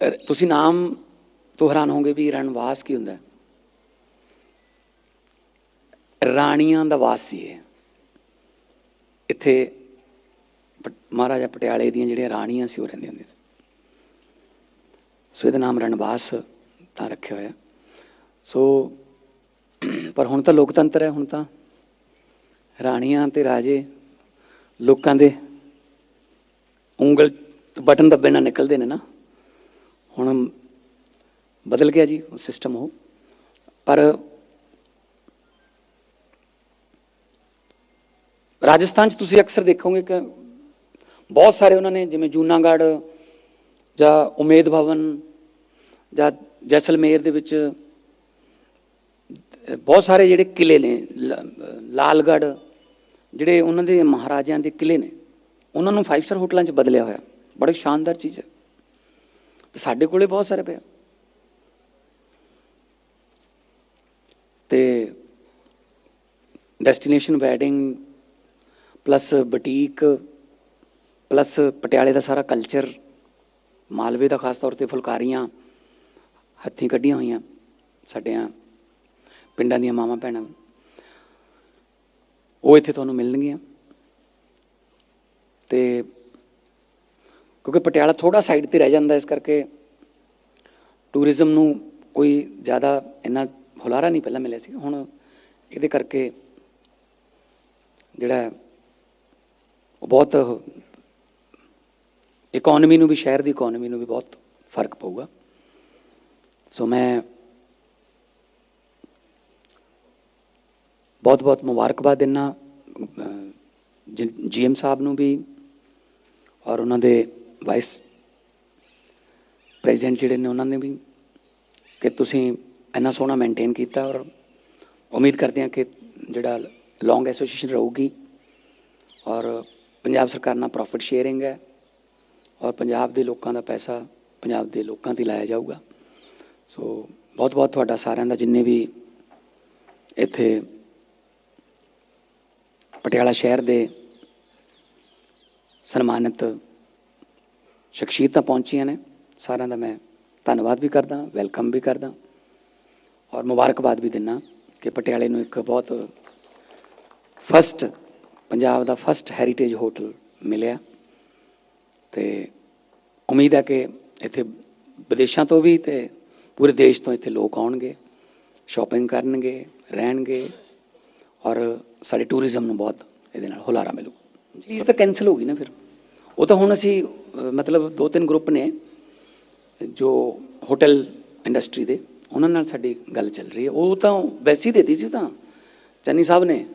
ਤੁਸੀਂ ਨਾਮ ਤੋਂ ਹੈਰਾਨ ਹੋਗੇ ਵੀ ਰਣਵਾਸ ਕੀ ਹੁੰਦਾ ਰਾਣੀਆਂ ਦਾ ਵਾਸ ਸੀ ਇਹ। ਇੱਥੇ ਪ- ਮਹਾਰਾਜਾ ਪਟਿਆਲੇ ਦੀਆਂ ਜਿਹੜੀਆਂ ਰਾਣੀਆਂ ਸੀ ਉਹ ਰਹਿੰਦੀਆਂ ਹੁੰਦੀਆਂ ਸੀ। ਸੋ ਇਹਦਾ ਨਾਮ ਰਣਵਾਸ ਤਾਂ ਰੱਖਿਆ ਹੋਇਆ। ਸੋ ਪਰ ਹੁਣ ਤਾਂ ਲੋਕਤੰਤਰ ਹੈ, ਹੁਣ ਤਾਂ ਰਾਣੀਆਂ ਤੇ ਰਾਜੇ, ਲੋਕਾਂ ਦੇ ਉਂਗਲ ਬਟਨ ਦੱਬੇ ਨਾਲ ਨਿਕਲਦੇ ਨੇ ਨਾ। ਹੁਣ ਬਦਲ ਗਿਆ ਜੀ ਸਿਸਟਮ ਉਹ। ਪਰ ਰਾਜਸਥਾਨ 'ਚ ਤੁਸੀਂ ਅਕਸਰ ਦੇਖੋਗੇ ਕਿ ਬਹੁਤ ਸਾਰੇ ਉਹਨਾਂ ਨੇ, ਜਿਵੇਂ ਜੂਨਾਗੜ੍ਹ ਜਾਂ ਉਮੇਦ ਭਵਨ ਜਾਂ ਜੈਸਲਮੇਰ ਦੇ ਵਿੱਚ ਬਹੁਤ ਸਾਰੇ ਜਿਹੜੇ ਕਿਲੇ ਨੇ, ਲ- ਲਾਲਗੜ੍ਹ, ਜਿਹੜੇ ਉਹਨਾਂ ਦੇ ਮਹਾਰਾਜਿਆਂ ਦੇ ਕਿਲੇ ਨੇ, ਉਹਨਾਂ ਨੂੰ 5 ਸਟਾਰ ਹੋਟਲਾਂ 'ਚ ਬਦਲਿਆ ਹੋਇਆ। ਬੜੀ ਸ਼ਾਨਦਾਰ ਚੀਜ਼ ਹੈ। ਸਾਡੇ ਕੋਲੇ ਬਹੁਤ ਸਾਰੇ ਪਿਆ ਤੇ destination wedding plus boutique plus ਪਟਿਆਲੇ ਦਾ ਸਾਰਾ ਕਲਚਰ ਮਾਲਵੇ ਦਾ ਖਾਸ ਤੌਰ ਤੇ ਫੁਲਕਾਰੀਆਂ, ਹੱਥੀਂ ਕੱਢੀਆਂ ਹੋਈਆਂ ਸਾਡਿਆਂ ਪਿੰਡਾਂ ਦੀਆਂ ਮਾਵਾਂ ਭੈਣਾਂ। ਉਹ ਇੱਥੇ ਤੁਹਾਨੂੰ ਮਿਲਣਗੀਆਂ। ਤੇ ਕਿਉਂਕਿ ਪਟਿਆਲਾ ਥੋੜਾ ਸਾਈਡ ਤੇ ਰਹਿ ਜਾਂਦਾ ਇਸ ਕਰਕੇ ਟੂਰਿਜ਼ਮ ਨੂੰ ਕੋਈ ਜ਼ਿਆਦਾ ਇੰਨਾ ਹੁਲਾਰਾ ਨਹੀਂ ਪਹਿਲਾਂ ਮਿਲਿਆ ਸੀ। ਹੁਣ ਇਹਦੇ ਕਰਕੇ ਜਿਹੜਾ ਉਹ ਬਹੁਤ ਇਕਨੋਮੀ ਨੂੰ ਵੀ, ਸ਼ਹਿਰ ਦੀ ਇਕਨੋਮੀ ਨੂੰ ਵੀ ਬਹੁਤ ਫ਼ਰਕ ਪਊਗਾ। ਸੋ ਮੈਂ ਬਹੁਤ ਬਹੁਤ ਮੁਬਾਰਕਬਾਦ ਦਿੰਨਾ ਜੀਐਮ ਸਾਹਿਬ ਨੂੰ ਵੀ ਔਰ ਉਹਨਾਂ ਦੇ ਵਾਈਸ ਪ੍ਰੈਜ਼ੀਡੈਂਟ ਜਿਹੜੇ ਨੇ ਉਹਨਾਂ ਨੇ ਵੀ ਕਿ ਤੁਸੀਂ ਇੰਨਾ ਸੋਹਣਾ ਮੇਨਟੇਨ ਕੀਤਾ ਔਰ ਉਮੀਦ ਕਰਦੇ ਹਾਂ ਕਿ ਜਿਹੜਾ ਲੌਂਗ ਐਸੋਸੀਏਸ਼ਨ ਰਹੂਗੀ ਔਰ ਪੰਜਾਬ ਸਰਕਾਰ ਨਾਲ ਪ੍ਰੋਫਿਟ ਸ਼ੇਅਰਿੰਗ ਹੈ ਔਰ ਪੰਜਾਬ ਦੇ ਲੋਕਾਂ ਦਾ ਪੈਸਾ ਪੰਜਾਬ ਦੇ ਲੋਕਾਂ ਤੇ ਲਾਇਆ ਜਾਊਗਾ। ਸੋ ਬਹੁਤ ਬਹੁਤ ਤੁਹਾਡਾ ਸਾਰਿਆਂ ਦਾ ਜਿੰਨੇ ਵੀ ਇੱਥੇ ਪਟਿਆਲਾ ਸ਼ਹਿਰ ਦੇ ਸਨਮਾਨਿਤ ਸ਼ਖਸੀਅਤਾਂ ਪਹੁੰਚੀਆਂ ਨੇ। ਸਾਰਿਆਂ ਦਾ ਮੈਂ ਧੰਨਵਾਦ ਵੀ ਕਰਦਾ, ਵੈਲਕਮ ਵੀ ਕਰਦਾ। ਔਰ ਮੁਬਾਰਕਬਾਦ ਵੀ ਦਿੰਨਾ ਕਿ ਪਟਿਆਲੇ ਨੂੰ ਇੱਕ ਬਹੁਤ ਫਸਟ ਪੰਜਾਬ ਦਾ ਫਸਟ ਹੈਰੀਟੇਜ ਹੋਟਲ ਮਿਲਿਆ। ਤੇ ਉਮੀਦ ਹੈ ਕਿ ਇੱਥੇ ਵਿਦੇਸ਼ਾਂ ਤੋਂ ਵੀ ਤੇ ਪੂਰੇ ਦੇਸ਼ ਤੋਂ ਇੱਥੇ ਲੋਕ ਆਉਣਗੇ ਸ਼ਾਪਿੰਗ ਕਰਨਗੇ, ਰਹਿਣਗੇ। ਔਰ ਸਾਡੇ ਟੂਰਿਜ਼ਮ ਨੂੰ ਬਹੁਤ ਇਹਦੇ ਨਾਲ ਹੁਲਾਰਾ ਮਿਲੂ। ਚੀਜ਼ ਤਾਂ ਕੈਨਸਲ ਹੋ ਗਈ ਨਾ ਫਿਰ। ਉਹ ਤਾਂ ਹੁਣ ਅਸੀਂ ਮਤਲਬ ਦੋ ਤਿੰਨ ਗਰੁੱਪ ਨੇ, ਜੋ ਹੋਟਲ ਇੰਡਸਟਰੀ ਦੇ, ਉਹਨਾਂ ਨਾਲ ਸਾਡੀ ਗੱਲ ਚੱਲ ਰਹੀ ਹੈ। ਉਹ ਤਾਂ ਵੈਸੀ ਦੇਤੀ ਸੀ ਤਾਂ, ਚੰਨੀ ਸਾਹਿਬ ਨੇ।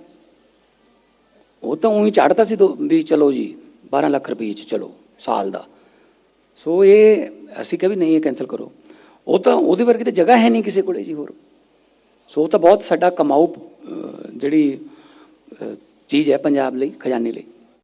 ਉਹ ਤਾਂ ਉਹੀ ਚੜਦਾ ਸੀ ਦੋ- ਵੀ ਚਲੋ ਜੀ 12 ਲੱਖ ਰੁਪਏ ਚ ਚਲੋ, ਸਾਲ ਦਾ। ਸੋ ਇਹ, ਅਸੀਂ ਕਿਹਾ ਵੀ ਨਹੀਂ, ਇਹ ਕੈਨਸਲ ਕਰੋ। ਉਹ ਤਾਂ ਉਹਦੇ ਵਰਗੀ ਤਾਂ ਜਗ੍ਹਾ ਹੈ ਨਹੀਂ ਕਿਸੇ ਕੋਲੇ ਜੀ ਹੋਰ। ਸੋ ਉਹ ਤਾਂ ਬਹੁਤ ਸਾਡਾ ਕਮਾਊ ਜਿਹੜੀ ਚੀਜ਼ ਹੈ ਪੰਜਾਬ ਲਈ, ਖਜ਼ਾਨੇ ਲਈ।